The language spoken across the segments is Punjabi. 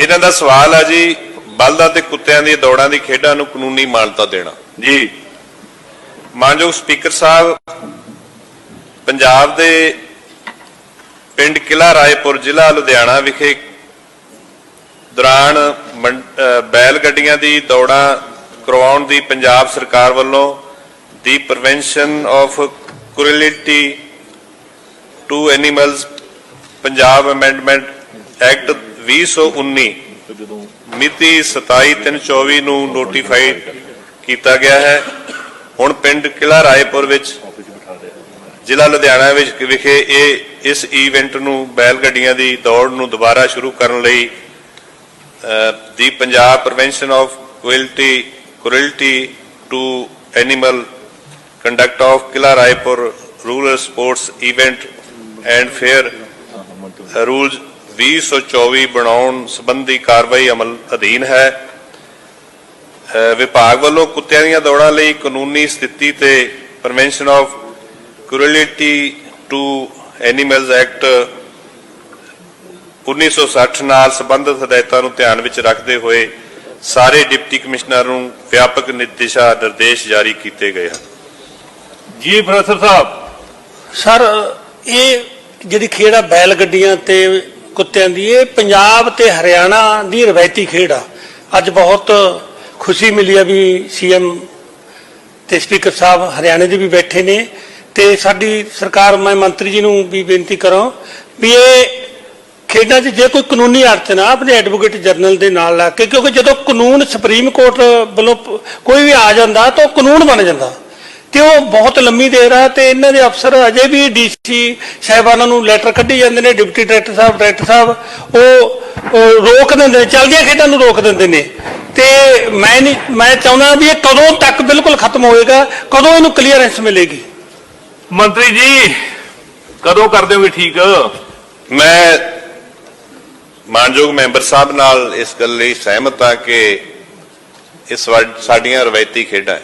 ਇਹਨਾਂ ਦਾ ਸਵਾਲ ਆ ਜੀ ਬਲਦਾਂ ਤੇ ਕੁੱਤਿਆਂ ਦੀਆਂ ਦੌੜਾਂ ਦੀ ਖੇਡਾਂ ਨੂੰ ਕਾਨੂੰਨੀ ਮਾਨਤਾ ਦੇਣਾ। ਜੀ। ਮਾਨਯੋਗ ਸਪੀਕਰ ਸਾਹਿਬ ਪੰਜਾਬ ਦੇ ਪਿੰਡ ਕਿਲਾ ਰਾਏਪੁਰ ਜ਼ਿਲ੍ਹਾ ਲੁਧਿਆਣਾ ਵਿਖੇ ਦੌਰਾਨ ਬੈਲ ਗੱਡੀਆਂ ਦੀ ਦੌੜਾਂ ਕਰਵਾਉਣ ਦੀ ਪੰਜਾਬ ਸਰਕਾਰ ਵੱਲੋਂ ਦੀ prevention of cruelty to animals Punjab amendment act 2019 ਮਿਤੀ 27/3/24 ਨੂੰ ਨੋਟੀਫਾਈਡ ਕੀਤਾ ਗਿਆ ਹੈ। ਹੁਣ ਪਿੰਡ ਕਿਲਾ ਰਾਏਪੁਰ ਵਿੱਚ, ਜ਼ਿਲ੍ਹਾ ਲੁਧਿਆਣਾ ਵਿੱਚ ਵਿਖੇ ਇਹ, ਇਸ ਇਵੈਂਟ ਨੂੰ ਬੈਲ ਗੱਡੀਆਂ ਦੀ ਦੌੜ ਨੂੰ ਦੁਬਾਰਾ ਸ਼ੁਰੂ ਕਰਨ ਲਈ ਦੀ Punjab prevention of cruelty cruelty to animal conduct of Kila Raipur rural sports event and fair rules 2024 ਬਣਾਉਣ ਸੰਬੰਧੀ ਕਾਰਵਾਈ ਅਮਲ ਅਧੀਨ ਹੈ। ਵਿਭਾਗ ਵੱਲੋਂ ਕੁੱਤਿਆਂ ਦੀਆਂ ਦੌੜਾਂ ਲਈ ਕਾਨੂੰਨੀ ਸਥਿਤੀ ਤੇ prevention of cruelty to animals act 1960 ਨਾਲ ਸੰਬੰਧਿਤ ਹਦਾਇਤਾਂ ਨੂੰ ਧਿਆਨ ਵਿੱਚ ਰੱਖਦੇ ਹੋਏ ਸਾਰੇ ਡਿਪਟੀ ਕਮਿਸ਼ਨਰ ਨੂੰ ਵਿਆਪਕ ਨਿਰਦੇਸ਼ਾ ਨਿਰਦੇਸ਼ ਜਾਰੀ ਕੀਤੇ ਗਏ ਹਨ। ਜੀ ਪ੍ਰੋਫੈਸਰ ਸਾਹਿਬ। ਸਰ ਇਹ ਜਿਹੜੀ ਆ ਬੈਲ ਗੱਡੀਆਂ ਤੇ ਕੁੱਤਿਆਂ ਦੀ, ਇਹ ਪੰਜਾਬ ਤੇ ਹਰਿਆਣਾ ਦੀ ਰਵਾਇਤੀ ਖੇਡ ਆ। ਅੱਜ ਬਹੁਤ ਖੁਸ਼ੀ ਮਿਲੀ ਆ ਵੀ ਸੀਐਮ ਤੇ ਸਪੀਕਰ ਸਾਹਿਬ ਹਰਿਆਣੇ ਦੇ ਵੀ ਬੈਠੇ ਨੇ ਤੇ ਸਾਡੀ ਸਰਕਾਰ, ਮੈਂ ਮੰਤਰੀ ਜੀ ਨੂੰ ਵੀ ਬੇਨਤੀ ਕਰਾਂ ਵੀ ਇਹ ਖੇਡਾਂ 'ਚ ਜੇ ਕੋਈ ਕਾਨੂੰਨੀ ਅੜਚਨ ਆ ਆਪਣੇ ਐਡਵੋਕੇਟ ਜਨਰਲ ਦੇ ਨਾਲ ਲਾ ਕੇ, ਕਿਉਂਕਿ ਜਦੋਂ ਕਾਨੂੰਨ ਸੁਪਰੀਮ ਕੋਰਟ ਵੱਲੋਂ ਕੋਈ ਵੀ ਆ ਜਾਂਦਾ, ਤਾਂ ਉਹ ਕਾਨੂੰਨ ਬਣ ਜਾਂਦਾ। ਤੇ ਉਹ ਬਹੁਤ ਲੰਮੀ ਦੇਰ ਆ ਤੇ ਇਹਨਾਂ ਦੇ ਅਫਸਰ ਅਜੇ ਵੀ ਡੀਸੀ ਸਾਹਿਬਾਨਾਂ ਨੂੰ ਲੈਟਰ ਕੱਢੀ ਜਾਂਦੇ ਨੇ ਡਿਪਟੀ ਡਾਇਰੈਕਟਰ ਸਾਹਿਬ ਡਾਇਰੈਕਟਰ ਸਾਹਿਬ ਉਹ ਰੋਕ ਦਿੰਦੇ ਨੇ ਚੱਲਦੀਆਂ ਖੇਡਾਂ ਨੂੰ ਰੋਕ ਦਿੰਦੇ ਨੇ। ਤੇ ਮੈਂ ਨਹੀਂ ਮੈਂ ਚਾਹੁੰਦਾ ਵੀ ਇਹ ਕਦੋਂ ਤੱਕ ਬਿਲਕੁਲ ਖਤਮ ਹੋਏਗਾ ਕਦੋਂ ਇਹਨੂੰ ਕਲੀਅਰੈਂਸ ਮਿਲੇਗੀ। ਮੰਤਰੀ ਜੀ ਕਦੋਂ ਕਰ ਦਿਓਗੇ ਠੀਕ? ਮੈਂ ਮਾਨਯੋਗ ਮੈਂਬਰ ਸਾਹਿਬ ਨਾਲ ਇਸ ਗੱਲ ਲਈ ਸਹਿਮਤ ਹਾਂ ਕਿ ਇਹ ਸਵਾ- ਸਾਡੀਆਂ ਰਵਾਇਤੀ ਖੇਡਾਂ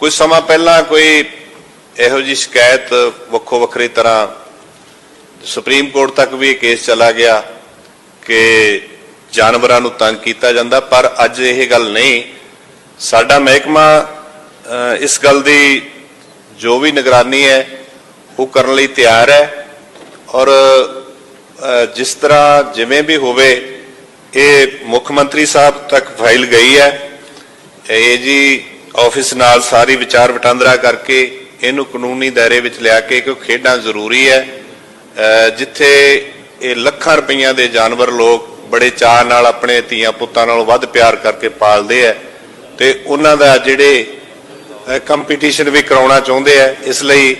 ਕੁਝ ਸਮਾਂ ਪਹਿਲਾਂ ਕੋਈ ਇਹੋ ਜੀ ਸ਼ਿਕਾਇਤ ਵੱਖੋ ਵੱਖਰੀ ਤਰ੍ਹਾਂ ਸੁਪਰੀਮ ਕੋਰਟ ਤੱਕ ਵੀ ਇਹ ਕੇਸ ਚਲਾ ਗਿਆ ਕਿ ਜਾਨਵਰਾਂ ਨੂੰ ਤੰਗ ਕੀਤਾ ਜਾਂਦਾ, ਪਰ ਅੱਜ ਇਹ ਗੱਲ ਨਹੀਂ। ਸਾਡਾ ਮਹਿਕਮਾ ਇਸ ਗੱਲ ਦੀ ਜੋ ਵੀ ਨਿਗਰਾਨੀ ਹੈ, ਉਹ ਕਰਨ ਲਈ ਤਿਆਰ ਹੈ ਔਰ ਜਿਸ ਤਰ੍ਹਾਂ ਜਿਵੇਂ ਵੀ ਹੋਵੇ, ਇਹ ਮੁੱਖ ਮੰਤਰੀ ਸਾਹਿਬ ਤੱਕ ਫਾਈਲ ਗਈ ਹੈ। ਇਹ ਜੀ ਆਫਿਸ ਨਾਲ ਸਾਰੀ ਵਿਚਾਰ ਵਟਾਂਦਰਾ ਕਰਕੇ ਇਹਨੂੰ ਕਾਨੂੰਨੀ ਦਾਇਰੇ ਵਿੱਚ ਲਿਆ ਕੇ ਕਿ ਖੇਡਾਂ ਜ਼ਰੂਰੀ ਹੈ। ਜਿੱਥੇ ਇਹ ਲੱਖਾਂ ਰੁਪਈਆਂ ਦੇ ਜਾਨਵਰ ਲੋਕ ਬੜੇ ਚਾਅ ਨਾਲ ਆਪਣੇ ਧੀਆਂ ਪੁੱਤਾਂ ਨਾਲ ਵੱਧ ਪਿਆਰ ਕਰਕੇ ਪਾਲਦੇ ਆ ਤੇ ਉਹਨਾਂ ਦਾ ਜਿਹੜੇ ਕੰਪੀਟੀਸ਼ਨ ਵੀ ਕਰਾਉਣਾ ਚਾਹੁੰਦੇ ਆ ਇਸ ਲਈ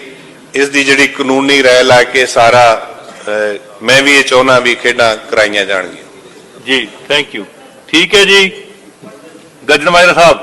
ਇਸ ਦੀ ਜਿਹੜੀ ਕਾਨੂੰਨੀ ਰਾਏ ਲਾ ਕੇ ਸਾਰਾ ਮੈਂ ਵੀ ਇਹ ਚਾਹੁੰਦਾ ਵੀ ਖੇਡਾਂ ਕਰਾਈਆਂ ਜਾਣਗੀਆਂ। ਜੀ ਥੈਂਕ ਯੂ ਠੀਕ ਹੈ ਜੀ। ਗੱਜਣ ਮਾਜਰਾ ਸਾਹਿਬ।